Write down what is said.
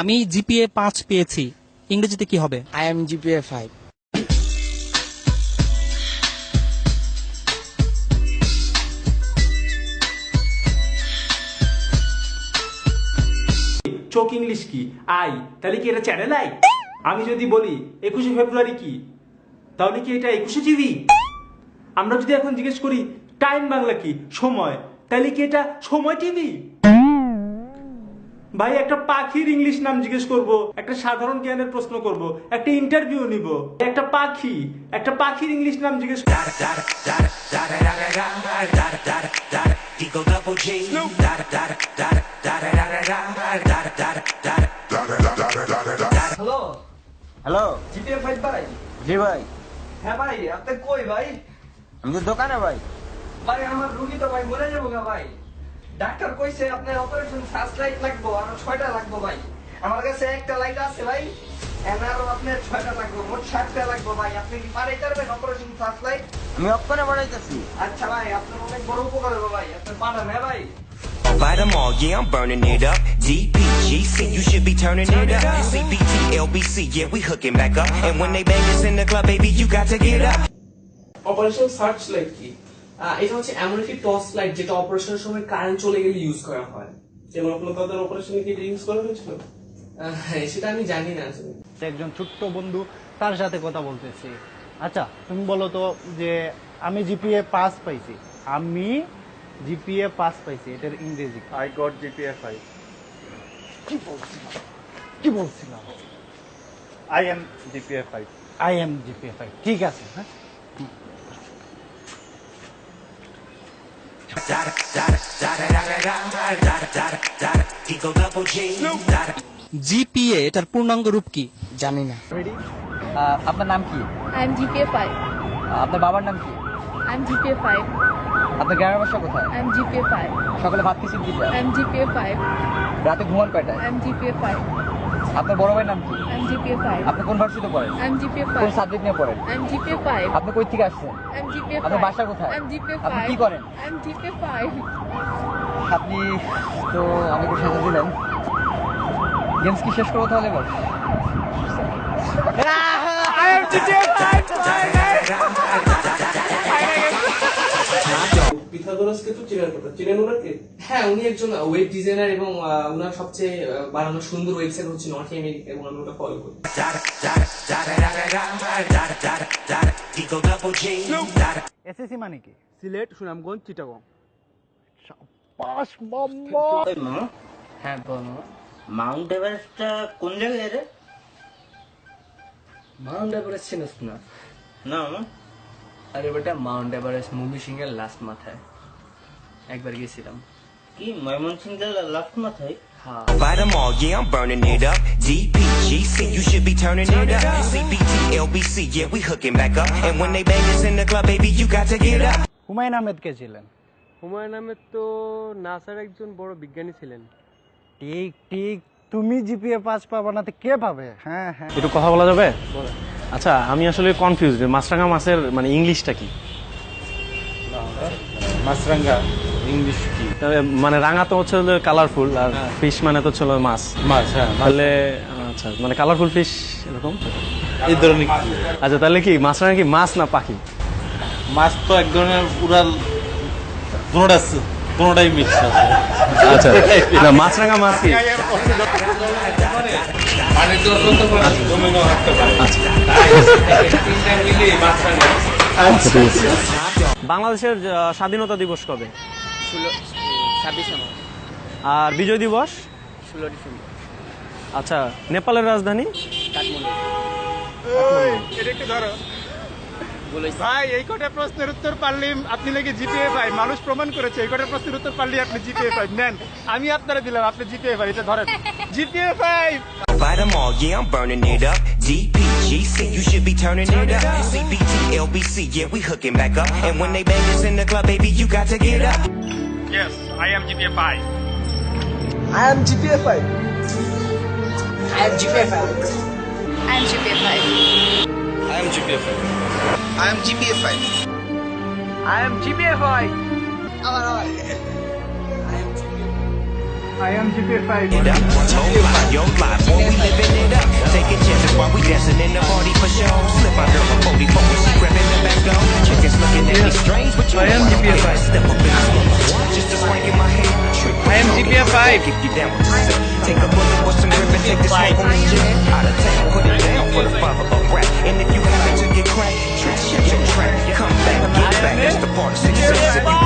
আমি জিপিএ পাঁচ পেয়েছি। ইংরেজিতে কি হবে? I am GPA 5. চোখ ইংলিশ কি? আই তাহলে কি এটা চ্যানেল আই? আমি যদি বলি একুশে ফেব্রুয়ারি কি? তাহলে কি এটা একুশে টিভি আমরা যদি এখন জিজ্ঞেস করি টাইম বাংলা কি? সময়। তাহলে কি এটা সময় টিভি ভাই একটা পাখির ইংলিশ নাম জিজ্ঞেস করব একটা সাধারণ জ্ঞানের প্রশ্ন করব একটা ইন্টারভিউ নিব একটা পাখি একটা পাখির ইংলিশ নাম জিজ্ঞেস হ্যালো হ্যালো ভাই জি ভাই হ্যাঁ ভাই আপনি কই ভাই আমি তো দোকানে ভাই ভাই আমার রুগী তো ভাই মরে যাব ভাই ডাক্তার কইছে আপনার অপারেশন সার্চ লাইট লাগবো আর ছয়টা লাগবো ভাই আমার কাছে একটা লাইট আছে ভাই এন আরও আপনার ছয়টা লাগবে মোট সাতটা লাগবে ভাই আপনি কি পারে পারবেন অপারেশন সার্চ লাইট আমি অক্ষরে বাড়াইতেছি আচ্ছা ভাই আপনার অনেক বড় উপকার হবে ভাই আপনি পাঠান হ্যাঁ ভাই Light 'em all, yeah, I'm burning it up. DPGC, you should be turning it up. CBT, LBC, yeah, we hooking back up. And when they bang us in the club, baby, you got to get up. Operation searchlight কি এটা হচ্ছে এমন একটি torch light যেটা অপারেশনের সময় current চলে গেলে ইউজ করা হয়। এবং আপনার তাদের অপারেশনে কি ইউজ করা হয়েছিল? আহ, সেটা আমি জানি না আসলে। একজন ছোট্ট বন্ধু তার সাথে কথা বলতেছি। আচ্ছা তুমি বলো তো যে আমি জিপিএ পাস পাইছি। আমি জিপিএ পাস পাইছি এটার ইংরেজি আই গট জিপিএ ফাইভ কি বলছিলাম? কি বলছিলাম? I am GPA five I am GPA five ঠিক আছে হ্যাঁ? জিপিএ এটার পূর্ণাঙ্গ রূপ কি জানি না আপনার নাম কি I'm GPA 5. আপনার বাবার নাম কি I'm GPA 5. আপনার গ্রামের বাসা কোথায় I'm GPA 5. সকালে ভাত কি I'm GPA 5. রাতে ঘুমান কয়টায় I'm GPA 5. আপনার বড় ভাইয়ের নাম কি? আমি জিপিএ 5 আপনি কোন ভার্সিটিতে পড়েন? আমি জিপিএ 5 কোন সাবজেক্ট নিয়ে পড়েন? আমি জিপিএ 5 আপনি কই থেকে আসছেন? আমি জিপিএ 5 আপনার বাসা কোথায়? আমি জিপিএ 5 আপনি কি করেন? আমি জিপিএ 5 আপনি তো অনেক সাথে দিলেন। গেমস কি শেষ করব তাহলে বল? I am DJ, time, time, time. পিথাগোরাসকে তো চিনার কথা চিনেন ওনাকে? হ্যাঁ উনি একজন ওয়েব ডিজাইনার এবং ওনার সবচেয়ে বানানো সুন্দর ওয়েবসাইট হচ্ছে নর্থ আমেরিকা এবং আমি ওটা ফলো করি। এসএসসি মানে কি? সিলেট সুনামগঞ্জ চিটাগং। পাস মাম্মা হ্যাঁ বলো। মাউন্ট এভারেস্টটা কোন জায়গায় রে? মাউন্ট এভারেস্ট চিনিস না? না না আরে বেটা মাউন্ট এভারেস্ট মুভি সিং এর লাস্ট মাথায়। একবার গেছিলাম। কি ময়মনসিং লাস্ট মাথায় হ্যাঁ। Light 'em all, yeah, I'm burning it up. DPGC, you should be turning it up. CBT, LBC, yeah, we hooking back up. And when they bang us in the club, baby, you got to get up. Humayun Ahmed কে ছিলেন? হুমায়ুন আহমেদ তো নাসার একজন বড় বিজ্ঞানী ছিলেন। ঠিক ঠিক। তুমি জিপিএ পাস পাবা না তো কে পাবে? হ্যাঁ হ্যাঁ। একটু কথা বলা যাবে? আচ্ছা আমি আসলে কনফিউজ মাছরাঙা মাছের মানে ইংলিশটা কি? মাছরাঙ্গা ইংলিশ কি? মানে রাঙা তো হচ্ছে কালারফুল আর ফিশ মানে তো হলো মাছ। মাছ হ্যাঁ তাহলে আচ্ছা মানে কালারফুল ফিশ এরকম? এই ধরনের আচ্ছা তাহলে কি মাছরাঙা কি মাছ না পাখি? মাছ তো এক ধরনের উড়াল দুটোটা দুটোটাই মিক্স আছে। আচ্ছা না মাছরাঙা মাছ কি? আচ্ছা, ঠিক আছে। বাংলাদেশের স্বাধীনতা দিবস কবে? ছাব্বিশে মার্চ আর বিজয় দিবস? ষোলো ডিসেম্বর। আচ্ছা নেপালের রাজধানী? ভাই এই কটা প্রশ্নের উত্তর পারলে আপনি নাকি জিপিএ পাই মানুষ প্রমাণ করেছে এই কটা প্রশ্নের উত্তর পারলে আপনি জিপিএ পাই নেন আমি আপনারা দিলাম আপনি জিপিএ পাই এটা ধরেন। GPA five Light 'em all, yeah, I'm burning it up. DPGC, you should be turning it up. CBT, LBC, yeah, we hooking back up. And when they bang us in the club, baby, you got to get up. Yes, I am GPA 5. I am GPA 5. I am GPA 5. I am GPA 5. I am GPA 5. I am GPA 5. I am GPA 5. I am GPA 5. It up, one whole lot, yo life, when we living it up Taking chances while we dancing in the party for show Slip my girl slave if you down with the sick. Take a bullet with some ribbon, take this smoke on the jet. Out of town, put it down for the father of rap. And if you happen to get cracked, trash your track. Come back, get back, that's the part of success.